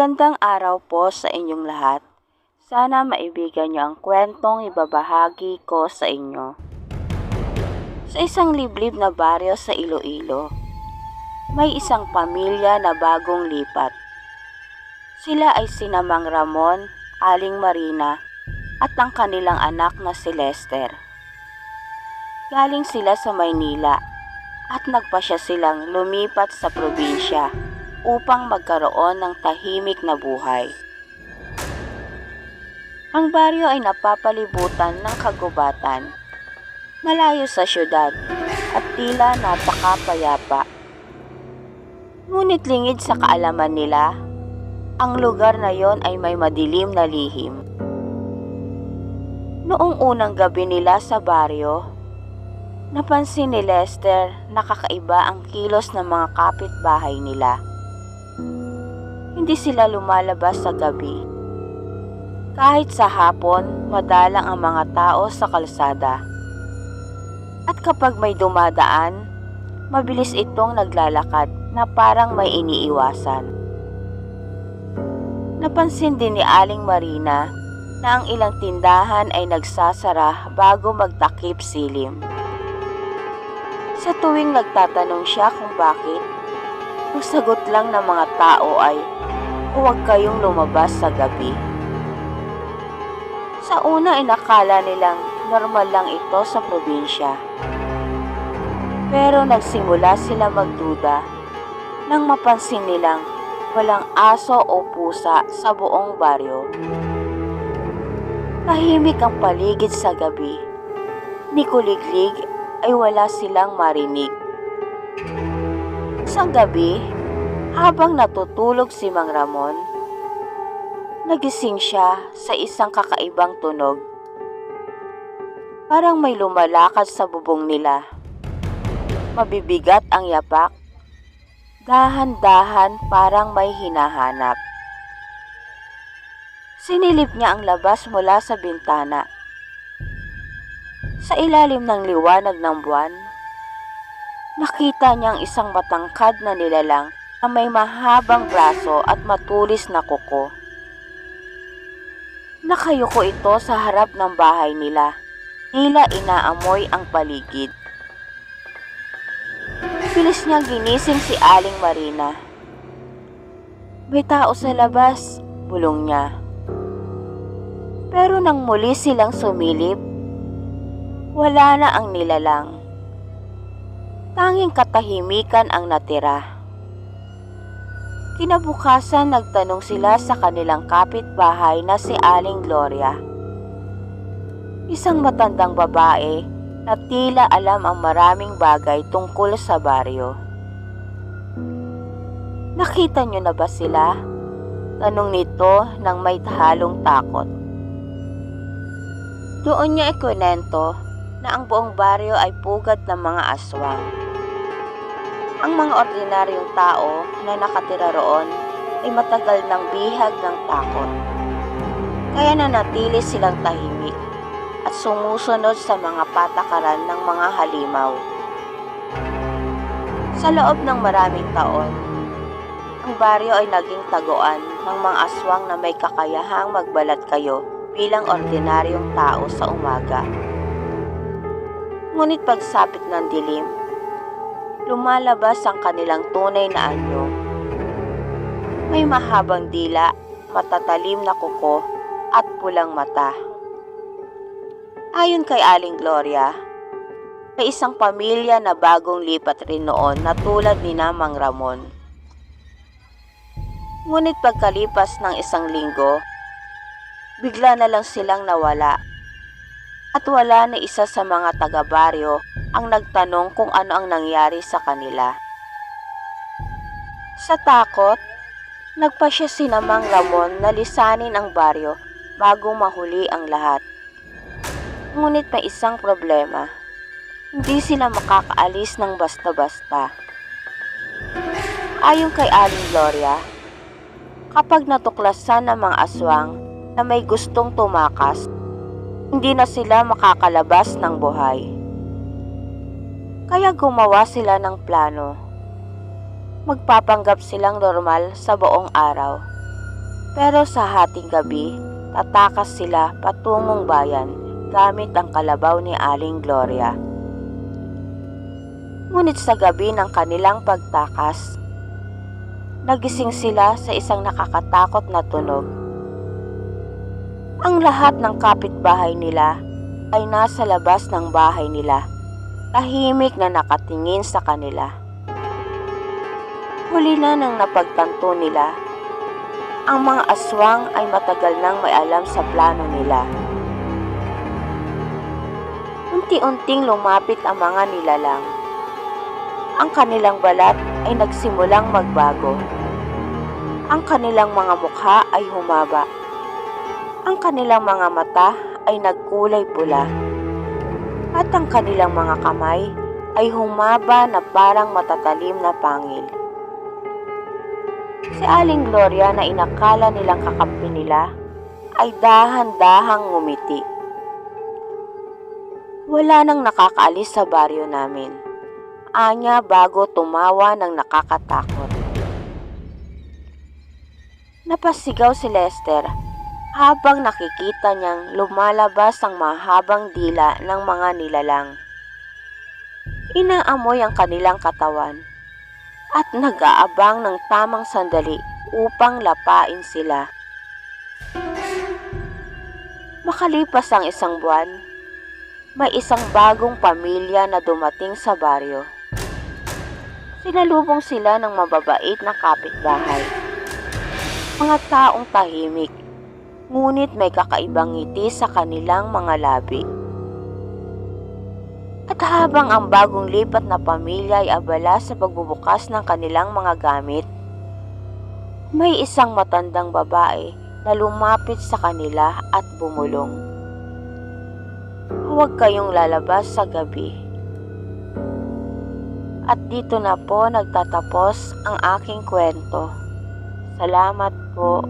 Gandang araw po sa inyong lahat. Sana maibigan niyo ang kwentong ibabahagi ko sa inyo. Sa isang liblib na baryo sa Iloilo, may isang pamilya na bagong lipat. Sila ay sinamang Ramon, Aling Marina, at ang kanilang anak na si Lester. Galing sila sa Maynila at nagpasya silang lumipat sa probinsya upang magkaroon ng tahimik na buhay. Ang baryo ay napapalibutan ng kagubatan, malayo sa syudad at tila napakapayapa. Ngunit lingid sa kaalaman nila, ang lugar na yon ay may madilim na lihim. Noong unang gabi nila sa baryo, napansin ni Lester na kakaiba ang kilos ng mga kapitbahay nila. Hindi sila lumalabas sa gabi. Kahit sa hapon, madalang ang mga tao sa kalsada. At kapag may dumadaan, mabilis itong naglalakad na parang may iniiwasan. Napansin din ni Aling Marina na ang ilang tindahan ay nagsasara bago magtakip silim. Sa tuwing nagtatanong siya kung bakit, ang sagot lang ng mga tao ay, huwag kayong lumabas sa gabi. Sa una ay nakala nilang normal lang ito sa probinsya. Pero nagsimula sila magduda nang mapansin nilang walang aso o pusa sa buong baryo. Tahimik ang paligid sa gabi. Ni kuliglig ay wala silang marinig. Isang gabi, habang natutulog si Mang Ramon, nagising siya sa isang kakaibang tunog. Parang may lumalakad sa bubong nila. Mabibigat ang yapak. Dahan-dahan parang may hinahanap. Sinilip niya ang labas mula sa bintana. Sa ilalim ng liwanag ng buwan, nakita niya ang isang matangkad na nilalang na may mahabang braso at matulis na kuko. Nakayuko ito sa harap ng bahay nila. Tila inaamoy ang paligid. Bilis niyang ginising si Aling Marina. May tao sa labas, bulong niya. Pero nang muli silang sumilip, wala na ang nilalang. Tanging katahimikan ang natira. Kinabukasan nagtanong sila sa kanilang kapitbahay na si Aling Gloria. Isang matandang babae na tila alam ang maraming bagay tungkol sa baryo. Nakita niyo na ba sila? Tanong nito nang may halong takot. Doon niya ikwento na ang buong baryo ay pugad ng mga aswang. Ang mga ordinaryong tao na nakatira roon ay matagal ng bihag ng takot. Kaya nanatili silang tahimik at sumusunod sa mga patakaran ng mga halimaw. Sa loob ng maraming taon, ang baryo ay naging taguan ng mga aswang na may kakayahang magbalat kayo bilang ordinaryong tao sa umaga. Ngunit pagsapit ng dilim, lumalabas ang kanilang tunay na anyo. May mahabang dila, matatalim na kuko, at pulang mata. Ayon kay Aling Gloria, may isang pamilya na bagong lipat rin noon na tulad ni Namang Ramon. Ngunit pagkalipas ng isang linggo, bigla na lang silang nawala. At wala na isa sa mga taga-baryo ang nagtanong kung ano ang nangyari sa kanila. Sa takot, nagpasya si Namang Ramon na lisanin ang baryo bago mahuli ang lahat. Ngunit may isang problema. Hindi sila makakaalis ng basta-basta. Ayon kay Aling Gloria, kapag natuklasan ng mga aswang na may gustong tumakas, hindi na sila makakalabas ng buhay. Kaya gumawa sila ng plano. Magpapanggap silang normal sa buong araw. Pero sa hating gabi, tatakas sila patungong bayan gamit ang kalabaw ni Aling Gloria. Ngunit sa gabi ng kanilang pagtakas, nagising sila sa isang nakakatakot na tunog. Ang lahat ng kapitbahay nila ay nasa labas ng bahay nila, tahimik na nakatingin sa kanila. Huli na nang napagtanto nila, ang mga aswang ay matagal nang may alam sa plano nila. Unti-unting lumapit ang mga nilalang. Ang kanilang balat ay nagsimulang magbago. Ang kanilang mga mukha ay humaba. Ang kanilang mga mata ay nagkulay pula. At ang kanilang mga kamay ay humaba na parang matatalim na pangil. Si Aling Gloria na inakala nilang kakampi nila ay dahan-dahang ngumiti. Wala nang nakakaalis sa baryo namin. Anya bago tumawa ng nakakatakot. Napasigaw si Lester habang nakikita niyang lumalabas ang mahabang dila ng mga nilalang. Inaamoy ang kanilang katawan at nag-aabang ng tamang sandali upang lapain sila. Makalipas ang isang buwan, may isang bagong pamilya na dumating sa baryo. Sinalubong sila ng mababait na kapitbahay. Mga taong tahimik, ngunit may kakaibang ngiti sa kanilang mga labi. At habang ang bagong lipat na pamilya ay abala sa pagbubukas ng kanilang mga gamit, may isang matandang babae na lumapit sa kanila at bumulong. Huwag kayong lalabas sa gabi. At dito na po nagtatapos ang aking kwento. Salamat po.